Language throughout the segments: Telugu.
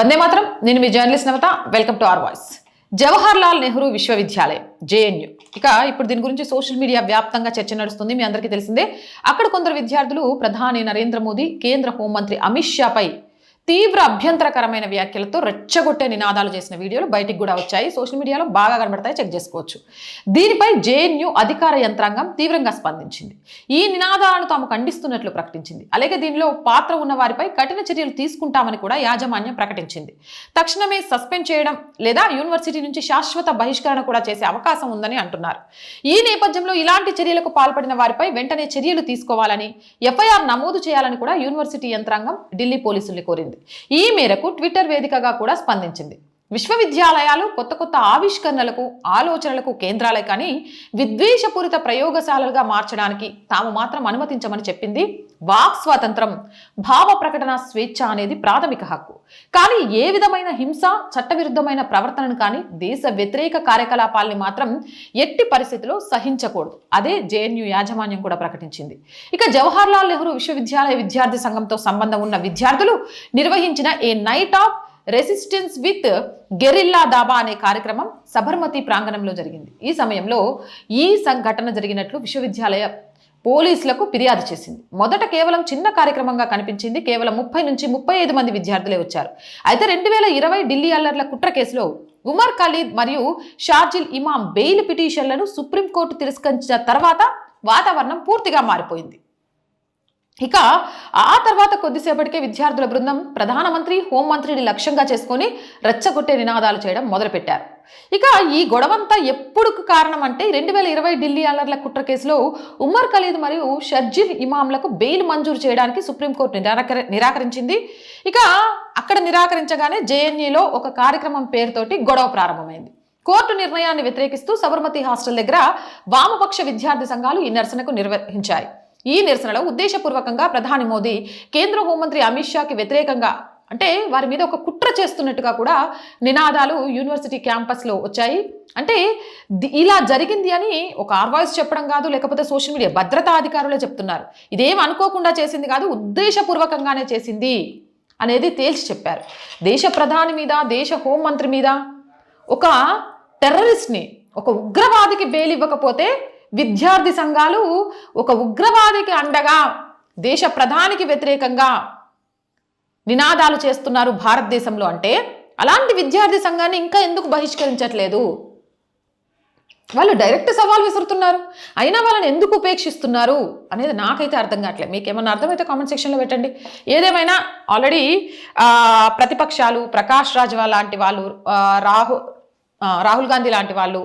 వందే మాత్రం. నేను మీ journalist Navata. Welcome to our voice. Jawaharlal Nehru విశ్వవిద్యాలయం జేఎన్యు. ఇక ఇప్పుడు దీని గురించి సోషల్ మీడియా వ్యాప్తంగా చర్చ నడుస్తుంది మీ అందరికీ తెలిసిందే. అక్కడ కొందరు విద్యార్థులు ప్రధాని నరేంద్ర మోదీ కేంద్ర హోంమంత్రి అమిత్ షాపై తీవ్ర అభ్యంతరకరమైన వ్యాఖ్యలతో రెచ్చగొట్టే నినాదాలు చేసిన వీడియోలు బయటికి కూడా వచ్చాయి. సోషల్ మీడియాలో బాగా కనబడతాయి. చెక్ చేసుకోవచ్చు. దీనిపై జేఎన్యూ అధికార యంత్రాంగం తీవ్రంగా స్పందించింది. ఈ నినాదాలను తాము ఖండిస్తున్నట్లు ప్రకటించింది. అలాగే దీనిలో పాత్ర ఉన్న వారిపై కఠిన చర్యలు తీసుకుంటామని కూడా యాజమాన్యం ప్రకటించింది. తక్షణమే సస్పెండ్ చేయడం లేదా యూనివర్సిటీ నుంచి శాశ్వత బహిష్కరణ కూడా చేసే అవకాశం ఉందని అంటున్నారు. ఈ నేపథ్యంలో ఇలాంటి చర్యలకు పాల్పడిన వారిపై వెంటనే చర్యలు తీసుకోవాలని ఎఫ్ఐఆర్ నమోదు చేయాలని కూడా యూనివర్సిటీ యంత్రాంగం ఢిల్లీ పోలీసుల్ని కోరింది. ఈ మేరకు ట్విట్టర్ వేదికగా కూడా స్పందించింది. విశ్వవిద్యాలయాలు కొత్త కొత్త ఆవిష్కరణలకు ఆలోచనలకు కేంద్రాలే కానీ విద్వేషపూరిత ప్రయోగశాలలుగా మార్చడానికి తాము మాత్రం అనుమతించమని చెప్పింది వాక్ స్వాతంత్రం భావ ప్రకటన స్వేచ్ఛ అనేది ప్రాథమిక హక్కు. కానీ ఏ విధమైన హింస చట్టవిరుద్ధమైన ప్రవర్తనను కానీ దేశ వ్యతిరేక కార్యకలాపాల్ని మాత్రం ఎట్టి పరిస్థితిలో సహించకూడదు. అదే జేఎన్యూ యాజమాన్యం కూడా ప్రకటించింది. ఇక జవహర్లాల్ నెహ్రూ విశ్వవిద్యాలయ విద్యార్థి సంఘంతో సంబంధం ఉన్న విద్యార్థులు నిర్వహించిన a night of resistance with guerrilla Dhaba అనే కార్యక్రమం సబర్మతి ప్రాంగణంలో జరిగింది. ఈ సమయంలో ఈ సంఘటన జరిగినట్లు విశ్వవిద్యాలయ పోలీసులకు ఫిర్యాదు చేసింది. మొదట కేవలం చిన్న కార్యక్రమంగా కనిపించింది. కేవలం ముప్పై నుంచి ముప్పై ఐదు మంది విద్యార్థులే వచ్చారు. అయితే రెండు వేల ఇరవై ఢిల్లీ అల్లర్ల కుట్ర కేసులో ఉమర్ ఖలీద్ మరియు షార్జిల్ ఇమాం బెయిల్ పిటిషన్లను సుప్రీంకోర్టు తిరస్కరించిన తర్వాత వాతావరణం పూర్తిగా మారిపోయింది. ఇక ఆ తర్వాత కొద్దిసేపటికే విద్యార్థుల బృందం ప్రధానమంత్రి హోంమంత్రిని లక్ష్యంగా చేసుకొని రెచ్చగొట్టే నినాదాలు చేయడం మొదలుపెట్టారు. ఇక ఈ గొడవంతా ఎప్పుడు కారణం అంటే రెండు వేల ఇరవై ఢిల్లీ అల్లర్ల కుట్ర కేసులో ఉమ్మర్ ఖలీద్ మరియు షర్జిల్ ఇమాంలకు బెయిల్ మంజూరు చేయడానికి సుప్రీంకోర్టు నిరాకరి నిరాకరించింది. ఇక అక్కడ నిరాకరించగానే జేఎన్యూలో ఒక కార్యక్రమం పేరుతోటి గొడవ ప్రారంభమైంది. కోర్టు నిర్ణయాన్ని వ్యతిరేకిస్తూ సబర్మతి హాస్టల్ దగ్గర వామపక్ష విద్యార్థి సంఘాలు ఈ నిరసనకు నిర్వహించాయి. ఈ నిరసనలో ఉద్దేశపూర్వకంగా ప్రధాని మోదీ కేంద్ర హోంమంత్రి అమిత్ షాకి వ్యతిరేకంగా అంటే వారి మీద ఒక కుట్ర చేస్తున్నట్టుగా కూడా నినాదాలు యూనివర్సిటీ క్యాంపస్లో వచ్చాయి. అంటే ఇలా జరిగింది అని ఒక ఆర్వాయిస్ చెప్పడం కాదు లేకపోతే సోషల్ మీడియా భద్రతా అధికారులే చెప్తున్నారు. ఇదేం అనుకోకుండా చేసింది కాదు ఉద్దేశపూర్వకంగానే చేసింది అనేది తేల్చి చెప్పారు. దేశ ప్రధాని మీద దేశ హోంమంత్రి మీద ఒక టెర్రరిస్ట్ని ఒక ఉగ్రవాదికి బెయిల్ ఇవ్వకపోతే విద్యార్థి సంఘాలు ఒక ఉగ్రవాదికి అండగా దేశ ప్రధానికి వ్యతిరేకంగా నినాదాలు చేస్తున్నారు భారతదేశంలో అంటే అలాంటి విద్యార్థి సంఘాన్ని ఇంకా ఎందుకు బహిష్కరించట్లేదు? వాళ్ళు డైరెక్ట్ సవాల్ విసురుతున్నారు. అయినా వాళ్ళని ఎందుకు ఉపేక్షిస్తున్నారు అనేది నాకైతే అర్థం కావట్లేదు. మీకు ఏమన్నా అర్థమైతే కామెంట్ సెక్షన్లో పెట్టండి. ఏదేమైనా ఆల్రెడీ ప్రతిపక్షాలు ప్రకాష్ రాజ్ లాంటి వాళ్ళు రాహు రాహుల్ గాంధీ లాంటి వాళ్ళు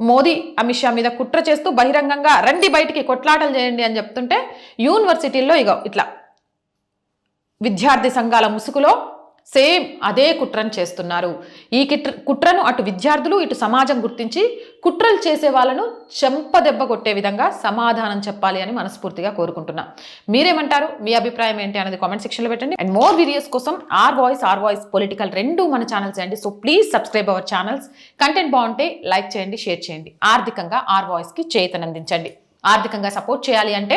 మోదీ అమిత్ షా మీద కుట్ర చేస్తూ బహిరంగంగా రండి బయటికి కొట్లాటలు చేయండి అని చెప్తుంటే యూనివర్సిటీల్లో ఇగో ఇట్లా విద్యార్థి సంఘాల ముసుగులో సేమ్ అదే కుట్రను చేస్తున్నారు. ఈ కిట్ర కుట్రను అటు విద్యార్థులు ఇటు సమాజం గుర్తించి కుట్రలు చేసే వాళ్ళను చెంపదెబ్బ కొట్టే విధంగా సమాధానం చెప్పాలి అని మనస్ఫూర్తిగా కోరుకుంటున్నా. మీరేమంటారు? మీ అభిప్రాయం ఏంటి అనేది కామెంట్ సెక్షన్లో పెట్టండి. అండ్ మోర్ వీడియోస్ కోసం our voice our voice political రెండు మన ఛానల్స్ అండి. So please subscribe our channels. Content బాగుంటే లైక్ చేయండి షేర్ చేయండి. ఆర్థికంగా ఆర్ వాయిస్కి చేతనందించండి. ఆర్థికంగా సపోర్ట్ చేయాలి అంటే